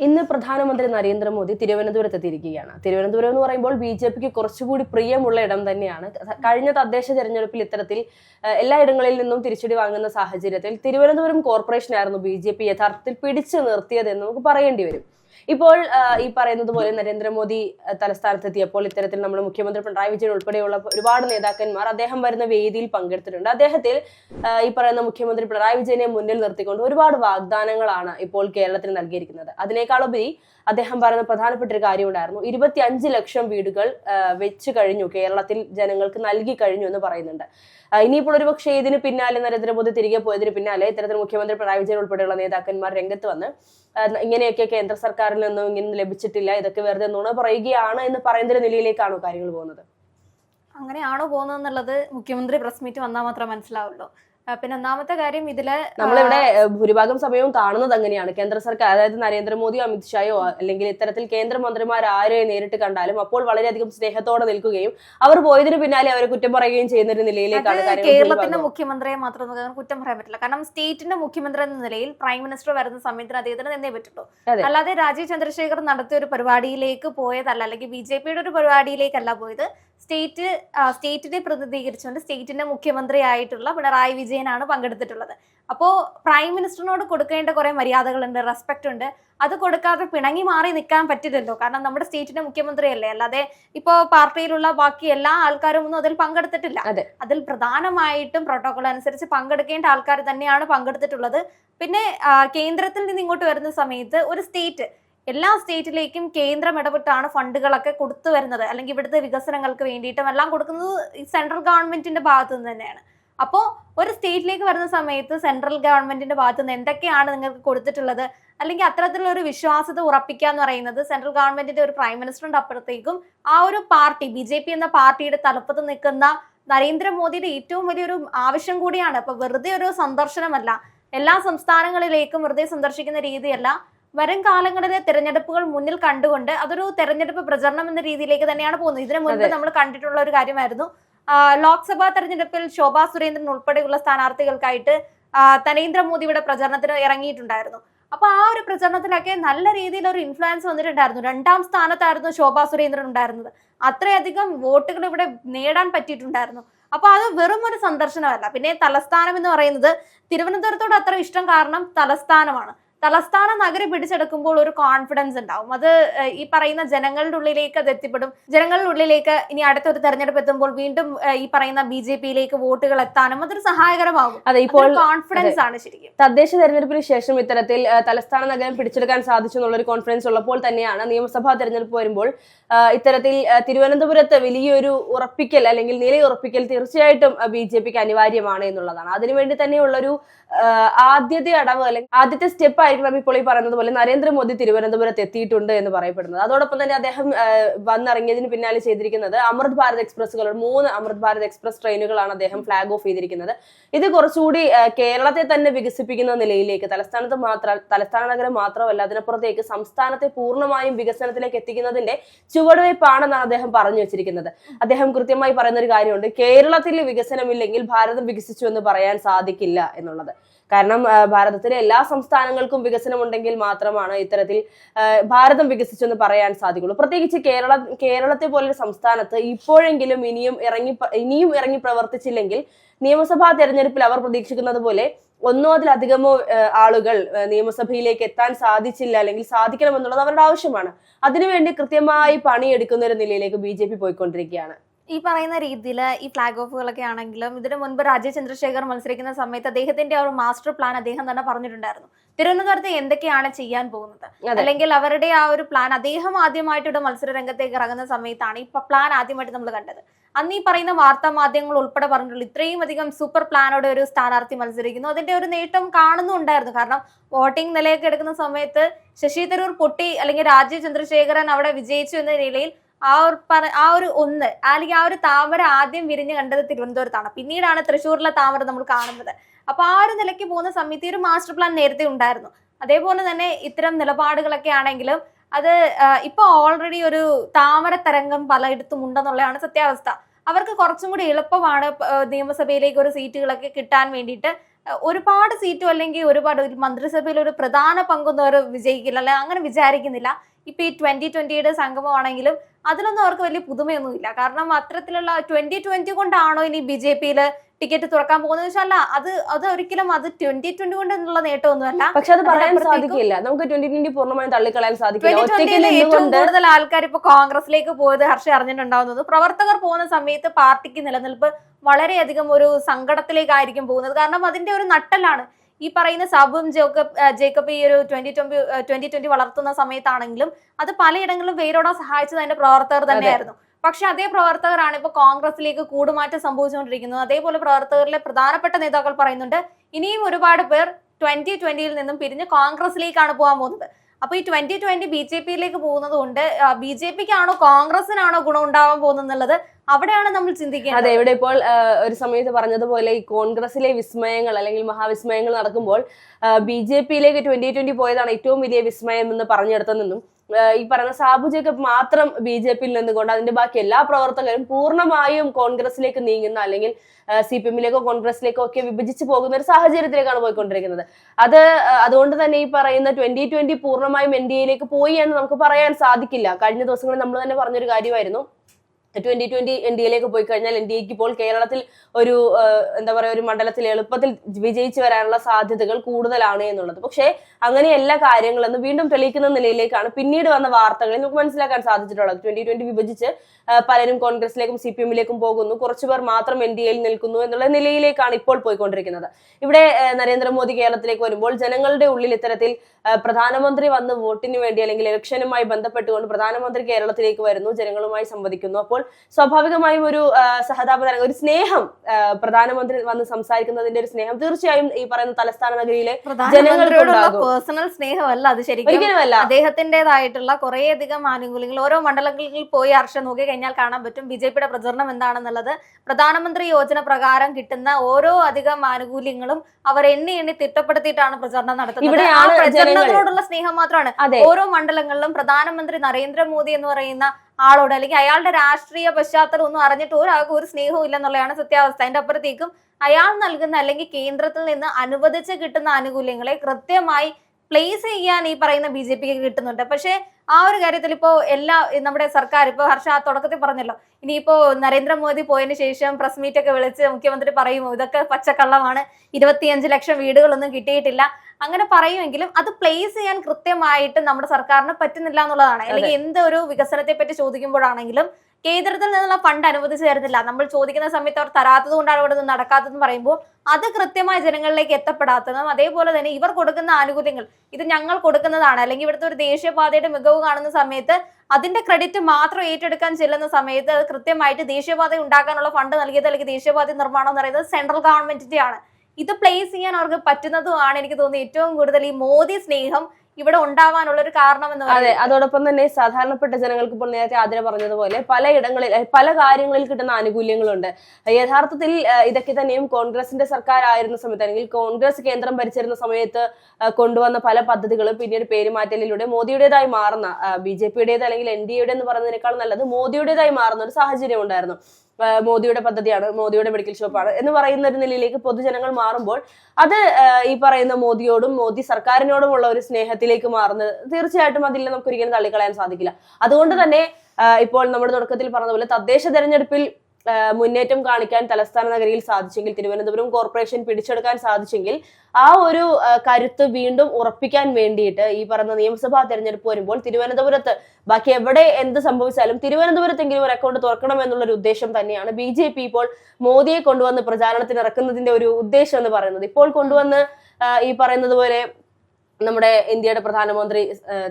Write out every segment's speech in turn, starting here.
ഇന്ന് പ്രധാനമന്ത്രി നരേന്ദ്രമോദി തിരുവനന്തപുരത്ത് എത്തിയിരിക്കുകയാണ്. തിരുവനന്തപുരം എന്ന് പറയുമ്പോൾ ബി ജെ പിക്ക് കുറച്ചുകൂടി പ്രിയമുള്ള ഇടം തന്നെയാണ്. കഴിഞ്ഞ തദ്ദേശ തെരഞ്ഞെടുപ്പിൽ ഇത്തരത്തിൽ എല്ലായിടങ്ങളിൽ നിന്നും തിരിച്ചടി വാങ്ങുന്ന സാഹചര്യത്തിൽ തിരുവനന്തപുരം കോർപ്പറേഷനായിരുന്നു ബി ജെ പി യഥാർത്ഥത്തിൽ പിടിച്ചു നിർത്തിയതെന്ന് നമുക്ക് പറയേണ്ടി വരും. ഇപ്പോൾ ഈ പറയുന്നത് പോലെ നരേന്ദ്രമോദി തലസ്ഥാനത്തെത്തിയപ്പോൾ ഇത്തരത്തിൽ നമ്മൾ മുഖ്യമന്ത്രി പിണറായി വിജയൻ ഉൾപ്പെടെയുള്ള ഒരുപാട് നേതാക്കന്മാർ അദ്ദേഹം വരുന്ന വേദിയിൽ പങ്കെടുത്തിട്ടുണ്ട്. അദ്ദേഹത്തിൽ ഈ പറയുന്ന മുഖ്യമന്ത്രി പിണറായി വിജയനെ മുന്നിൽ നിർത്തിക്കൊണ്ട് ഒരുപാട് വാഗ്ദാനങ്ങളാണ് ഇപ്പോൾ കേരളത്തിന് നൽകിയിരിക്കുന്നത്. അതിനേക്കാളുപരി അദ്ദേഹം പറയുന്ന പ്രധാനപ്പെട്ട ഒരു കാര്യം ഉണ്ടായിരുന്നു ഇരുപത്തി അഞ്ച് ലക്ഷം വീടുകൾ വെച്ച് കഴിഞ്ഞു കേരളത്തിൽ ജനങ്ങൾക്ക് നൽകി കഴിഞ്ഞു എന്ന് പറയുന്നുണ്ട്. ഇനിയിപ്പോൾ ഒരു പക്ഷേ ഇതിന് പിന്നാലെ നരേന്ദ്രമോദി തിരികെ പോയതിന് പിന്നാലെ ഇത്തരത്തിൽ മുഖ്യമന്ത്രി പിണറായി വിജയൻ ഉൾപ്പെടെയുള്ള നേതാക്കന്മാർ രംഗത്ത് വന്ന് ഇങ്ങനെയൊക്കെ കേന്ദ്ര സർക്കാരിൽ നിന്നും ഇങ്ങനെ ലഭിച്ചിട്ടില്ല ഇതൊക്കെ വെറുതെ നുണ പറയുകയാണ് എന്ന് പറയുന്ന ഒരു നിലയിലേക്കാണോ കാര്യങ്ങൾ പോകുന്നത്? അങ്ങനെയാണോ പോകുന്നതെന്നുള്ളത് മുഖ്യമന്ത്രി പ്രസ് മീറ്റ് വന്നാൽ മാത്രമേ മനസ്സിലാവുള്ളൂ. പിന്നെ ഒന്നാമത്തെ കാര്യം ഇതിൽ നമ്മളിവിടെ ഭൂരിഭാഗം സമയവും കാണുന്നത് അങ്ങനെയാണ്. കേന്ദ്ര സർക്കാർ അതായത് നരേന്ദ്രമോദിയോ അമിത്ഷായോ അല്ലെങ്കിൽ ഇത്തരത്തിൽ കേന്ദ്രമന്ത്രിമാർ ആരെ നേരിട്ട് കണ്ടാലും അപ്പോൾ വളരെയധികം സ്നേഹത്തോടെ നിൽക്കുകയും അവർ പോയതിനു പിന്നാലെ അവരെ കുറ്റം പറയുകയും ചെയ്യുന്ന ഒരു നിലയിലേക്കാണ് കേരളത്തിന്റെ മുഖ്യമന്ത്രിയെ മാത്രം കുറ്റം പറയാൻ പറ്റില്ല. കാരണം സ്റ്റേറ്റിന്റെ മുഖ്യമന്ത്രി എന്ന നിലയിൽ പ്രൈം മിനിസ്റ്റർ വരുന്ന സമയത്തിന് അദ്ദേഹത്തിന് നിന്നേ പറ്റുള്ളൂ. അല്ലാതെ രാജീവ് ചന്ദ്രശേഖർ നടത്തിയ ഒരു പരിപാടിയിലേക്ക് പോയതല്ല അല്ലെങ്കിൽ ബി ജെ പിയുടെ ഒരു പരിപാടിയിലേക്കല്ല പോയത്. സ്റ്റേറ്റ് സ്റ്റേറ്റിനെ പ്രതിനിധീകരിച്ചുകൊണ്ട് സ്റ്റേറ്റിന്റെ മുഖ്യമന്ത്രി ആയിട്ടുള്ള പിണറായി വിജയനാണ് പങ്കെടുത്തിട്ടുള്ളത്. അപ്പോൾ പ്രൈം മിനിസ്റ്ററിനോട് കൊടുക്കേണ്ട കുറെ മര്യാദകളുണ്ട് റെസ്പെക്ട് ഉണ്ട്. അത് കൊടുക്കാതെ പിണങ്ങി മാറി നിൽക്കാൻ പറ്റില്ലല്ലോ. കാരണം നമ്മുടെ സ്റ്റേറ്റിന്റെ മുഖ്യമന്ത്രിയല്ലേ. അല്ലാതെ ഇപ്പോൾ പാർട്ടിയിലുള്ള ബാക്കി എല്ലാ ആൾക്കാരും ഒന്നും അതിൽ പങ്കെടുത്തിട്ടില്ല. അതിൽ പ്രധാനമായിട്ടും പ്രോട്ടോകോൾ അനുസരിച്ച് പങ്കെടുക്കേണ്ട ആൾക്കാർ തന്നെയാണ് പങ്കെടുത്തിട്ടുള്ളത്. പിന്നെ കേന്ദ്രത്തിൽ നിന്ന് ഇങ്ങോട്ട് വരുന്ന സമയത്ത് ഒരു സ്റ്റേറ്റ് എല്ലാ സ്റ്റേറ്റിലേക്കും കേന്ദ്രം ഇടപെട്ടാണ് ഫണ്ടുകളൊക്കെ കൊടുത്തു വരുന്നത്. അല്ലെങ്കിൽ ഇവിടുത്തെ വികസനങ്ങൾക്ക് വേണ്ടിയിട്ടും എല്ലാം കൊടുക്കുന്നത് സെൻട്രൽ ഗവൺമെന്റിന്റെ ഭാഗത്തു നിന്ന് തന്നെയാണ്. അപ്പോൾ ഒരു സ്റ്റേറ്റിലേക്ക് വരുന്ന സമയത്ത് സെൻട്രൽ ഗവൺമെന്റിന്റെ ഭാഗത്തു നിന്ന് എന്തൊക്കെയാണ് നിങ്ങൾക്ക് കൊടുത്തിട്ടുള്ളത്? അല്ലെങ്കിൽ അത്തരത്തിലുള്ള ഒരു വിശ്വാസത ഉറപ്പിക്കുക എന്ന് പറയുന്നത് സെൻട്രൽ ഗവൺമെന്റിന്റെ ഒരു പ്രൈം മിനിസ്റ്ററിന്റെ അപ്പുറത്തേക്കും ആ ഒരു പാർട്ടി ബി ജെ പി എന്ന പാർട്ടിയുടെ തലപ്പത്ത് നിൽക്കുന്ന നരേന്ദ്രമോദിയുടെ ഏറ്റവും വലിയൊരു ആവശ്യം കൂടിയാണ്. അപ്പൊ വെറുതെ ഒരു സന്ദർശനമല്ല. എല്ലാ സംസ്ഥാനങ്ങളിലേക്കും വെറുതെ സന്ദർശിക്കുന്ന രീതിയല്ല. വരും കാലങ്ങളിലെ തെരഞ്ഞെടുപ്പുകൾ മുന്നിൽ കണ്ടുകൊണ്ട് അതൊരു തെരഞ്ഞെടുപ്പ് പ്രചരണം എന്ന രീതിയിലേക്ക് തന്നെയാണ് പോകുന്നത്. ഇതിനു മുൻപ് നമ്മൾ കണ്ടിട്ടുള്ള ഒരു കാര്യമായിരുന്നു. ലോക്സഭാ തെരഞ്ഞെടുപ്പിൽ ശോഭാ സുരേന്ദ്രൻ ഉൾപ്പെടെയുള്ള സ്ഥാനാർത്ഥികൾക്കായിട്ട് നരേന്ദ്രമോദിയുടെ പ്രചരണത്തിന് ഇറങ്ങിയിട്ടുണ്ടായിരുന്നു. അപ്പൊ ആ ഒരു പ്രചരണത്തിലൊക്കെ നല്ല രീതിയിൽ ഒരു ഇൻഫ്ലുവൻസ് വന്നിട്ടുണ്ടായിരുന്നു. രണ്ടാം സ്ഥാനത്തായിരുന്നു ശോഭാ സുരേന്ദ്രൻ ഉണ്ടായിരുന്നത്. അത്രയധികം വോട്ടുകൾ ഇവിടെ നേടാൻ പറ്റിയിട്ടുണ്ടായിരുന്നു. അപ്പൊ അത് വെറും ഒരു സന്ദർശനമല്ല. പിന്നെ തലസ്ഥാനം എന്ന് പറയുന്നത് തിരുവനന്തപുരത്തോട് അത്ര ഇഷ്ടം കാരണം തലസ്ഥാനമാണ്. തലസ്ഥാന നഗരി പിടിച്ചെടുക്കുമ്പോൾ ഒരു കോൺഫിഡൻസ് ഉണ്ടാവും. അത് ഈ പറയുന്ന ജനങ്ങളുടെ ഉള്ളിലേക്ക് അത് എത്തിപ്പെടും. ജനങ്ങളുടെ ഉള്ളിലേക്ക് ഇനി അടുത്തൊരു തെരഞ്ഞെടുപ്പ് എത്തുമ്പോൾ വീണ്ടും ഈ പറയുന്ന ബി ജെ പിയിലേക്ക് വോട്ടുകൾ എത്താനും അതൊരു സഹായകരമാകും. അതെ ഇപ്പോൾ കോൺഫിഡൻസ് ആണ് ശരിക്കും. തദ്ദേശ തെരഞ്ഞെടുപ്പിന് ശേഷം ഇത്തരത്തിൽ തലസ്ഥാന നഗരം പിടിച്ചെടുക്കാൻ സാധിച്ചു എന്നുള്ളൊരു കോൺഫിഡൻസ് ഉള്ളപ്പോൾ തന്നെയാണ് നിയമസഭാ തെരഞ്ഞെടുപ്പ് വരുമ്പോൾ ഇത്തരത്തിൽ തിരുവനന്തപുരത്ത് വലിയൊരു ഉറപ്പിക്കൽ അല്ലെങ്കിൽ നിലയുറപ്പിക്കൽ തീർച്ചയായിട്ടും ബി ജെ പിക്ക് അനിവാര്യമാണ് എന്നുള്ളതാണ്. അതിനുവേണ്ടി തന്നെയുള്ളൊരു ആദ്യത്തെ അടവ് അല്ലെങ്കിൽ ആദ്യത്തെ സ്റ്റെപ്പ് ആയിരിക്കണം ഇപ്പോൾ ഈ പറയുന്നത് പോലെ നരേന്ദ്രമോദി തിരുവനന്തപുരത്ത് എത്തിയിട്ടുണ്ട് എന്ന് പറയപ്പെടുന്നത്. അതോടൊപ്പം തന്നെ അദ്ദേഹം വന്നിറങ്ങിയതിന് പിന്നാലെ ചെയ്തിരിക്കുന്നത് അമൃത് ഭാരത് എക്സ്പ്രസ്സുകൾ മൂന്ന് അമൃത് ഭാരത് എക്സ്പ്രസ് ട്രെയിനുകളാണ് അദ്ദേഹം ഫ്ലാഗ് ഓഫ് ചെയ്തിരിക്കുന്നത്. ഇത് കുറച്ചുകൂടി കേരളത്തെ തന്നെ വികസിപ്പിക്കുന്ന നിലയിലേക്ക് തലസ്ഥാനത്ത് മാത്രം തലസ്ഥാന നഗരം മാത്രമല്ല അതിനപ്പുറത്തേക്ക് സംസ്ഥാനത്തെ പൂർണമായും വികസനത്തിലേക്ക് എത്തിക്കുന്നതിന്റെ ചുവടുവയ്പ്പാണെന്നാണ് അദ്ദേഹം പറഞ്ഞു വെച്ചിരിക്കുന്നത്. അദ്ദേഹം കൃത്യമായി പറയുന്ന ഒരു കാര്യമുണ്ട് കേരളത്തിൽ വികസനമില്ലെങ്കിൽ ഭാരതം വികസിച്ചു എന്ന് പറയാൻ സാധിക്കില്ല എന്നുള്ളത്. കാരണം ഭാരതത്തിലെ എല്ലാ സംസ്ഥാനങ്ങൾക്കും വികസനം ഉണ്ടെങ്കിൽ മാത്രമാണ് ഇത്തരത്തിൽ ഭാരതം വികസിച്ചു എന്ന് പറയാൻ സാധിക്കുള്ളൂ. പ്രത്യേകിച്ച് കേരള കേരളത്തെ പോലൊരു സംസ്ഥാനത്ത് ഇപ്പോഴെങ്കിലും ഇനിയും ഇറങ്ങി ഇനിയും ഇറങ്ങി പ്രവർത്തിച്ചില്ലെങ്കിൽ നിയമസഭാ തെരഞ്ഞെടുപ്പിൽ അവർ പ്രതീക്ഷിക്കുന്നത് പോലെ ഒന്നോ അതിലധികമോ ആളുകൾ നിയമസഭയിലേക്ക് എത്താൻ സാധിച്ചില്ല അല്ലെങ്കിൽ സാധിക്കണം എന്നുള്ളത് അവരുടെ ആവശ്യമാണ്. അതിനുവേണ്ടി കൃത്യമായി പണിയെടുക്കുന്ന ഒരു നിലയിലേക്ക് ബി ജെ പി പോയിക്കൊണ്ടിരിക്കുകയാണ്. ഈ പറയുന്ന രീതിയിൽ ഈ ഫ്ലാഗ് ഓഫുകളൊക്കെ ആണെങ്കിലും ഇതിനു മുൻപ് രാജീവ് ചന്ദ്രശേഖർ മത്സരിക്കുന്ന സമയത്ത് അദ്ദേഹത്തിന്റെ ആ ഒരു മാസ്റ്റർ പ്ലാൻ അദ്ദേഹം തന്നെ പറഞ്ഞിട്ടുണ്ടായിരുന്നു. തിരുവനന്തപുരത്ത് എന്തൊക്കെയാണ് ചെയ്യാൻ പോകുന്നത്? അല്ലെങ്കിൽ അവരുടെ ആ ഒരു പ്ലാൻ അദ്ദേഹം ആദ്യമായിട്ട് ഇവിടെ മത്സര രംഗത്തേക്ക് ഇറങ്ങുന്ന സമയത്താണ് ഈ പ്ലാൻ ആദ്യമായിട്ട് നമ്മൾ കണ്ടത്. അന്ന് ഈ പറയുന്ന വാർത്താ മാധ്യമങ്ങൾ ഉൾപ്പെടെ പറഞ്ഞിട്ടുള്ളൂ ഇത്രയും അധികം സൂപ്പർ പ്ലാനോടെ ഒരു സ്ഥാനാർത്ഥി മത്സരിക്കുന്നു. അതിന്റെ ഒരു നേട്ടം കാണുന്നുണ്ടായിരുന്നു. കാരണം വോട്ടിംഗ് നിലയൊക്കെ എടുക്കുന്ന സമയത്ത് ശശി തരൂർ പൊട്ടി അല്ലെങ്കിൽ രാജീവ് ചന്ദ്രശേഖരൻ അവിടെ വിജയിച്ചു എന്ന നിലയിൽ ആ ഒരു പറ ആ ഒരു ഒന്ന് അല്ലെങ്കിൽ ആ ഒരു താമര ആദ്യം വിരിഞ്ഞ് കണ്ടത് തിരുവനന്തപുരത്താണ്. പിന്നീടാണ് തൃശ്ശൂരിലെ താമര നമ്മൾ കാണുന്നത്. അപ്പൊ ആ ഒരു നിലയ്ക്ക് പോകുന്ന സമയത്ത് ഒരു മാസ്റ്റർ പ്ലാൻ നേരത്തെ ഉണ്ടായിരുന്നു. അതേപോലെ തന്നെ ഇത്തരം നിലപാടുകളൊക്കെ ആണെങ്കിലും അത് ഇപ്പൊ ഓൾറെഡി ഒരു താമര തരംഗം പലയിടത്തും ഉണ്ടെന്നുള്ളതാണ് സത്യാവസ്ഥ. അവർക്ക് കുറച്ചും കൂടി എളുപ്പമാണ് നിയമസഭയിലേക്ക് ഒരു സീറ്റുകളൊക്കെ കിട്ടാൻ വേണ്ടിയിട്ട്. ഒരുപാട് സീറ്റും അല്ലെങ്കിൽ ഒരുപാട് ഒരു മന്ത്രിസഭയിൽ ഒരു പ്രധാന പങ്കൊന്നും അവർ വിജയിക്കില്ല അല്ലെ അങ്ങനെ വിചാരിക്കുന്നില്ല. ഇപ്പൊ ഈ ട്വന്റി ട്വന്റിയുടെ സംഗമമാണെങ്കിലും അതിലൊന്നും അവർക്ക് വലിയ പുതുമയൊന്നുമില്ല. കാരണം അത്തരത്തിലുള്ള ട്വന്റി ട്വന്റി കൊണ്ടാണോ ഇനി ബി ജെ പിയിൽ ടിക്കറ്റ് തുറക്കാൻ പോകുന്നത്? വെച്ചാൽ അല്ല അത് അത് ഒരിക്കലും അത് ട്വന്റി ട്വന്റി കൊണ്ട് എന്നുള്ള നേട്ടമൊന്നുമല്ല. പക്ഷെ അത് പറയാൻ സാധിക്കില്ല. നമുക്ക് ട്വന്റി ട്വന്റി പൂർണമായും തള്ളിക്കളയാൻ സാധിക്കില്ല. ഏറ്റവും കൂടുതൽ ആൾക്കാർ ഇപ്പൊ കോൺഗ്രസിലേക്ക് പോയത് ഹർഷ അറിഞ്ഞിട്ടുണ്ടാവുന്നത് പ്രവർത്തകർ പോകുന്ന സമയത്ത് പാർട്ടിക്ക് നിലനിൽപ്പ് വളരെയധികം ഒരു സങ്കടത്തിലേക്കായിരിക്കും പോകുന്നത്. കാരണം അതിന്റെ ഒരു നട്ടലാണ്. ഈ പറയുന്ന സാബും ജേക്കബ് ജേക്കബ് ഈ ഒരു ട്വന്റി ട്വന്റി ട്വന്റി ട്വന്റി വളർത്തുന്ന സമയത്താണെങ്കിലും അത് പലയിടങ്ങളിലും വേരോടാൻ സഹായിച്ചത് അതിന്റെ പ്രവർത്തകർ തന്നെയായിരുന്നു. പക്ഷെ അതേ പ്രവർത്തകരാണ് ഇപ്പൊ കോൺഗ്രസിലേക്ക് കൂടുമാറ്റം സംഭവിച്ചുകൊണ്ടിരിക്കുന്നത്. അതേപോലെ പ്രവർത്തകരിലെ പ്രധാനപ്പെട്ട നേതാക്കൾ പറയുന്നുണ്ട് ഇനിയും ഒരുപാട് പേർ ട്വന്റി ട്വന്റിയിൽ നിന്നും പിരിഞ്ഞ് കോൺഗ്രസിലേക്കാണ് പോകാൻ പോകുന്നത്. അപ്പൊ ഈ ട്വന്റി ട്വന്റി ബി ജെ പിയിലേക്ക് പോകുന്നത് കൊണ്ട് ബി ജെ പിക്കാണോ കോൺഗ്രസിനാണോ ഗുണം ഉണ്ടാവാൻ പോകുന്നത് എന്നുള്ളത് അവിടെയാണ് നമ്മൾ ചിന്തിക്കുന്നത് അതെ ഇവിടെ ഇപ്പോൾ ഒരു സമയത്ത് പറഞ്ഞതുപോലെ ഈ കോൺഗ്രസിലെ വിസ്മയങ്ങൾ അല്ലെങ്കിൽ മഹാവിസ്മയങ്ങൾ നടക്കുമ്പോൾ ബി ജെ പിയിലേക്ക് ട്വന്റി ട്വന്റി പോയതാണ് ഏറ്റവും വലിയ വിസ്മയം എന്ന് പറഞ്ഞെടുത്തതെന്നും ഈ പറയുന്ന സാബു ജേക്കബ് മാത്രം ബി ജെ പിയിൽ നിന്നുകൊണ്ട് അതിന്റെ ബാക്കി എല്ലാ പ്രവർത്തകരും പൂർണമായും കോൺഗ്രസിലേക്ക് നീങ്ങുന്ന അല്ലെങ്കിൽ സി പി എമ്മിലേക്കോ കോൺഗ്രസിലേക്കോ ഒക്കെ വിഭജിച്ച് പോകുന്ന ഒരു സാഹചര്യത്തിലേക്കാണ് പോയിക്കൊണ്ടിരിക്കുന്നത്. അത് അതുകൊണ്ട് തന്നെ ഈ പറയുന്ന ട്വന്റി ട്വന്റി പൂർണമായും എൻ ഡി എയിലേക്ക് പോയി എന്ന് നമുക്ക് പറയാൻ സാധിക്കില്ല. കഴിഞ്ഞ ദിവസങ്ങളിൽ നമ്മൾ തന്നെ പറഞ്ഞൊരു കാര്യമായിരുന്നു. ട്വന്റി ട്വന്റി എൻ ഡി എയിലേക്ക് പോയി കഴിഞ്ഞാൽ എൻ ഡി എക്ക് ഇപ്പോൾ കേരളത്തിൽ ഒരു എന്താ പറയുക ഒരു മണ്ഡലത്തിൽ എളുപ്പത്തിൽ വിജയിച്ചു വരാനുള്ള സാധ്യതകൾ കൂടുതലാണ് എന്നുള്ളത്. പക്ഷേ അങ്ങനെ അങ്ങനെയല്ല കാര്യങ്ങളെന്ന് വീണ്ടും തെളിയിക്കുന്ന നിലയിലേക്കാണ് പിന്നീട് വന്ന വാർത്തകളിൽ നമുക്ക് മനസ്സിലാക്കാൻ സാധിച്ചിട്ടുള്ളത്. ട്വന്റി ട്വന്റി വിഭജിച്ച് പലരും കോൺഗ്രസിലേക്കും സി പി എമ്മിലേക്കും പോകുന്നു. കുറച്ചുപേർ മാത്രം എൻ ഡി എയിൽ നിൽക്കുന്നു എന്നുള്ള നിലയിലേക്കാണ് ഇപ്പോൾ പോയിക്കൊണ്ടിരിക്കുന്നത്. ഇവിടെ നരേന്ദ്രമോദി കേരളത്തിലേക്ക് വരുമ്പോൾ ജനങ്ങളുടെ ഉള്ളിൽ ഇത്തരത്തിൽ പ്രധാനമന്ത്രി വന്ന് വോട്ടിന് വേണ്ടി അല്ലെങ്കിൽ ഇലക്ഷനുമായി ബന്ധപ്പെട്ടുകൊണ്ട് പ്രധാനമന്ത്രി കേരളത്തിലേക്ക് വരുന്നു ജനങ്ങളുമായി സംവദിക്കുന്നു. അപ്പോൾ സ്വാഭാവികമായും ഒരു സഹതാപതരം ഒരു സ്നേഹം പ്രധാനമന്ത്രി വന്ന് സംസാരിക്കുന്നതിന്റെ ഒരു സ്നേഹം തീർച്ചയായും ഈ പറയുന്ന തലസ്ഥാന നഗരിയിലെ ജനങ്ങളോടുള്ള പേഴ്സണൽ സ്നേഹമല്ല അത് ശരിക്കും. അദ്ദേഹത്തിന്റേതായിട്ടുള്ള കുറേയധികം ആനുകൂല്യങ്ങൾ ഓരോ മണ്ഡലങ്ങളിൽ പോയി ഹർഷ നോക്കി കഴിഞ്ഞാൽ കാണാൻ പറ്റും ബി ജെ പിയുടെ പ്രചരണം എന്താണെന്നുള്ളത്. പ്രധാനമന്ത്രി യോജന പ്രകാരം കിട്ടുന്ന ഓരോ അധികം ആനുകൂല്യങ്ങളും അവർ എണ്ണി എണ്ണി തിട്ടപ്പെടുത്തിയിട്ടാണ് പ്രചരണം നടത്തുന്നത്. ആ ഇവിടെയാണ് പ്രചരണത്തിനോടുള്ള സ്നേഹം മാത്രമാണ്. ഓരോ മണ്ഡലങ്ങളിലും പ്രധാനമന്ത്രി നരേന്ദ്രമോദി എന്ന് പറയുന്ന ആളോട് അല്ലെങ്കിൽ അയാളുടെ രാഷ്ട്രീയ പശ്ചാത്തലം ഒന്നും അറിഞ്ഞിട്ട് ഒരാൾക്ക് ഒരു സ്നേഹവും ഇല്ലെന്നുള്ളതാണ് സത്യാവസ്ഥ. അതിന്റെ അപ്പുറത്തേക്കും അയാൾ നൽകുന്ന അല്ലെങ്കിൽ കേന്ദ്രത്തിൽ നിന്ന് അനുവദിച്ച് കിട്ടുന്ന ആനുകൂല്യങ്ങളെ കൃത്യമായി പ്ലേസ് ചെയ്യാൻ ഈ പറയുന്ന ബി ജെ പിക്ക് കിട്ടുന്നുണ്ട്. പക്ഷേ ആ ഒരു കാര്യത്തിൽ ഇപ്പോ എല്ലാ നമ്മുടെ സർക്കാർ ഇപ്പൊ ഹർഷ തുടക്കത്തിൽ പറഞ്ഞല്ലോ. ഇനിയിപ്പോ നരേന്ദ്രമോദി പോയതിന് ശേഷം പ്രസ് മീറ്റ് ഒക്കെ വിളിച്ച് മുഖ്യമന്ത്രി പറയുമോ ഇതൊക്കെ പച്ചക്കള്ളമാണ്. ഇരുപത്തിയഞ്ച് ലക്ഷം വീടുകളൊന്നും കിട്ടിയിട്ടില്ല. അങ്ങനെ പറയുമെങ്കിലും അത് പ്ലേസ് ചെയ്യാൻ കൃത്യമായിട്ട് നമ്മുടെ സർക്കാരിന് പറ്റുന്നില്ല എന്നുള്ളതാണ്. അല്ലെങ്കിൽ എന്ത് ഒരു വികസനത്തെ പറ്റി ചോദിക്കുമ്പോഴാണെങ്കിലും കേന്ദ്രത്തിൽ നിന്നുള്ള ഫണ്ട് അനുവദിച്ചു തരുന്നില്ല. നമ്മൾ ചോദിക്കുന്ന സമയത്ത് അവർ തരാത്തത് കൊണ്ടാണ് ഇവിടെ നിന്ന് നടക്കാത്തതെന്ന് പറയുമ്പോൾ അത് കൃത്യമായി ജനങ്ങളിലേക്ക് എത്തപ്പെടാത്തതും അതേപോലെ തന്നെ ഇവർ കൊടുക്കുന്ന ആനുകൂല്യങ്ങൾ ഇത് ഞങ്ങൾ കൊടുക്കുന്നതാണ്. അല്ലെങ്കിൽ ഇവിടുത്തെ ഒരു ദേശീയപാതയുടെ മികവ് കാണുന്ന സമയത്ത് അതിന്റെ ക്രെഡിറ്റ് മാത്രം ഏറ്റെടുക്കാൻ ചെല്ലുന്ന സമയത്ത് അത് കൃത്യമായിട്ട് ദേശീയപാത ഉണ്ടാക്കാനുള്ള ഫണ്ട് നൽകിയത് അല്ലെങ്കിൽ ദേശീയപാത നിർമ്മാണം എന്ന് പറയുന്നത് സെൻട്രൽ ഗവൺമെന്റിന്റെ ആണ് ഇത് പ്ലേസ് ചെയ്യാൻ അവർക്ക് പറ്റുന്നതുമാണ് എനിക്ക് തോന്നുന്നത് ഏറ്റവും കൂടുതൽ ഈ മോദി സ്നേഹം ഇവിടെ ഉണ്ടാവാനുള്ള ഒരു കാരണം എന്ന് അതെ അതോടൊപ്പം തന്നെ സാധാരണപ്പെട്ട ജനങ്ങൾക്ക് ഇപ്പോൾ നേരത്തെ ആതിര പറഞ്ഞതുപോലെ പലയിടങ്ങളിൽ ഇടങ്ങളിൽ പല കാര്യങ്ങളിൽ കിട്ടുന്ന ആനുകൂല്യങ്ങളുണ്ട്. യഥാർത്ഥത്തിൽ ഇതൊക്കെ തന്നെയും കോൺഗ്രസിന്റെ സർക്കാർ ആയിരുന്ന സമയത്ത് അല്ലെങ്കിൽ കോൺഗ്രസ് കേന്ദ്രം ഭരിച്ചിരുന്ന സമയത്ത് കൊണ്ടുവന്ന പല പദ്ധതികളും പിന്നീട് പേരുമാറ്റലിലൂടെ മോദിയുടേതായി മാറുന്ന ബി ജെ പിയുടേത് അല്ലെങ്കിൽ എൻ ഡി എയുടെ എന്ന് പറയുന്നതിനേക്കാൾ നല്ലത് മോദിയുടേതായി മാറുന്ന ഒരു സാഹചര്യം ഉണ്ടായിരുന്നു. മോദിയുടെ പദ്ധതിയാണ് മോദിയുടെ മെഡിക്കൽ ഷോപ്പാണ് എന്ന് പറയുന്ന ഒരു നിലയിലേക്ക് പൊതുജനങ്ങൾ മാറുമ്പോൾ അത് ഈ പറയുന്ന മോദിയോടും മോദി സർക്കാരിനോടുമുള്ള ഒരു സ്നേഹത്തിലേക്ക് മാറുന്നത് തീർച്ചയായിട്ടും അതിൽ നമുക്ക് ഒരിക്കലും തള്ളിക്കളയാൻ സാധിക്കില്ല. അതുകൊണ്ട് തന്നെ ഇപ്പോൾ നമ്മുടെ തുടക്കത്തിൽ പറഞ്ഞതുപോലെ തദ്ദേശ തെരഞ്ഞെടുപ്പിൽ മുന്നേറ്റം കാണിക്കാൻ തലസ്ഥാന നഗരിയിൽ സാധിച്ചെങ്കിൽ തിരുവനന്തപുരം കോർപ്പറേഷൻ പിടിച്ചെടുക്കാൻ സാധിച്ചെങ്കിൽ ആ ഒരു കരുത്ത് വീണ്ടും ഉറപ്പിക്കാൻ വേണ്ടിയിട്ട് ഈ പറഞ്ഞ നിയമസഭാ തെരഞ്ഞെടുപ്പ് വരുമ്പോൾ തിരുവനന്തപുരത്ത് ബാക്കി എവിടെ എന്ത് സംഭവിച്ചാലും തിരുവനന്തപുരത്തെങ്കിലും ഒരു അക്കൗണ്ട് തുറക്കണം എന്നുള്ള ഒരു ഉദ്ദേശം തന്നെയാണ്. ബി ജെ പി ഇപ്പോൾ മോദിയെ കൊണ്ടുവന്ന് പ്രചാരണത്തിന് ഇറക്കുന്നതിന്റെ ഒരു ഉദ്ദേശം എന്ന് പറയുന്നത്. ഇപ്പോൾ കൊണ്ടുവന്ന് ഈ പറയുന്നത് പോലെ നമ്മുടെ ഇന്ത്യയുടെ പ്രധാനമന്ത്രി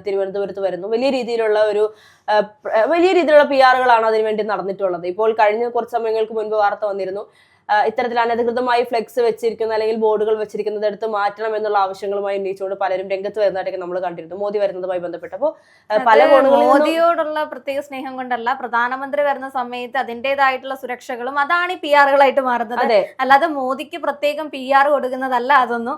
തിരുവനന്തപുരത്ത് വരുന്നു. വലിയ രീതിയിലുള്ള ഒരു വലിയ രീതിയിലുള്ള പി ആറുകളാണ് അതിനുവേണ്ടി നടന്നിട്ടുള്ളത്. ഇപ്പോൾ കഴിഞ്ഞ കുറച്ച് സമയങ്ങൾക്ക് മുൻപ് വാർത്ത വന്നിരുന്നു. ഇത്തരത്തിൽ അനധികൃതമായി ഫ്ലെക്സ് വെച്ചിരിക്കുന്ന അല്ലെങ്കിൽ ബോർഡുകൾ വെച്ചിരിക്കുന്നത് എടുത്ത് മാറ്റണം എന്നുള്ള ആവശ്യങ്ങളുമായി ഉന്നയിച്ചുകൊണ്ട് പലരും രംഗത്ത് വരുന്നതായിട്ടൊക്കെ നമ്മൾ കണ്ടിരുന്നു. മോദി വരുന്നതുമായി ബന്ധപ്പെട്ടപ്പോൾ പല മോദിയോടുള്ള പ്രത്യേക സ്നേഹം കൊണ്ടല്ല പ്രധാനമന്ത്രി വരുന്ന സമയത്ത് അതിന്റേതായിട്ടുള്ള സുരക്ഷകളും അതാണ് ഈ പി ആറുകളായിട്ട് മാറുന്നത്. അല്ലാതെ മോദിക്ക് പ്രത്യേകം പി ആർ കൊടുക്കുന്നതല്ല അതൊന്നും.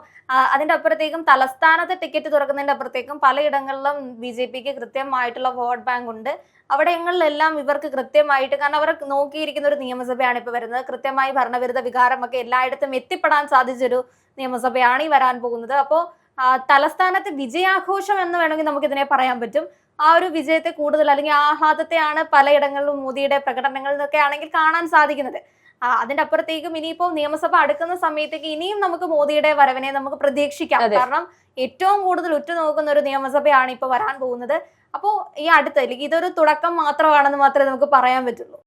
അതിന്റെ അപ്പുറത്തേക്കും തലസ്ഥാനത്ത് ടിക്കറ്റ് തുറക്കുന്നതിന്റെ അപ്പുറത്തേക്കും പലയിടങ്ങളിലും ബി ജെ പിക്ക് കൃത്യമായിട്ടുള്ള വോട്ട് ബാങ്ക് ഉണ്ട്. അവിടെങ്ങളിലെല്ലാം ഇവർക്ക് കൃത്യമായിട്ട് കാരണം അവർ നോക്കിയിരിക്കുന്ന ഒരു നിയമസഭയാണ് ഇപ്പൊ വരുന്നത്. കൃത്യമായി ഭരണവിരുദ്ധ വികാരമൊക്കെ എല്ലായിടത്തും എത്തിപ്പെടാൻ സാധിച്ചൊരു നിയമസഭയാണ് ഈ വരാൻ പോകുന്നത്. അപ്പോൾ തലസ്ഥാനത്ത് വിജയാഘോഷം എന്ന് വേണമെങ്കിൽ നമുക്ക് ഇതിനെ പറയാൻ പറ്റും. ആ ഒരു വിജയത്തെ കൂടുതൽ അല്ലെങ്കിൽ ആഹ്ലാദത്തെയാണ് പലയിടങ്ങളിലും മോദിയുടെ പ്രകടനങ്ങളിൽ നിന്നൊക്കെ ആണെങ്കിൽ കാണാൻ സാധിക്കുന്നത്. അതിന്റെ അപ്പുറത്തേക്കും ഇനിയിപ്പോ നിയമസഭ അടുക്കുന്ന സമയത്തേക്ക് ഇനിയും നമുക്ക് മോദിയുടെ വരവിനെ നമുക്ക് പ്രതീക്ഷിക്കാം. കാരണം ഏറ്റവും കൂടുതൽ ഉറ്റുനോക്കുന്ന ഒരു നിയമസഭയാണ് ഇപ്പൊ വരാൻ പോകുന്നത്. അപ്പോ ഈ അടുത്ത അല്ലെങ്കിൽ ഇതൊരു തുടക്കം മാത്രമാണെന്ന് മാത്രമേ നമുക്ക് പറയാൻ പറ്റുള്ളൂ.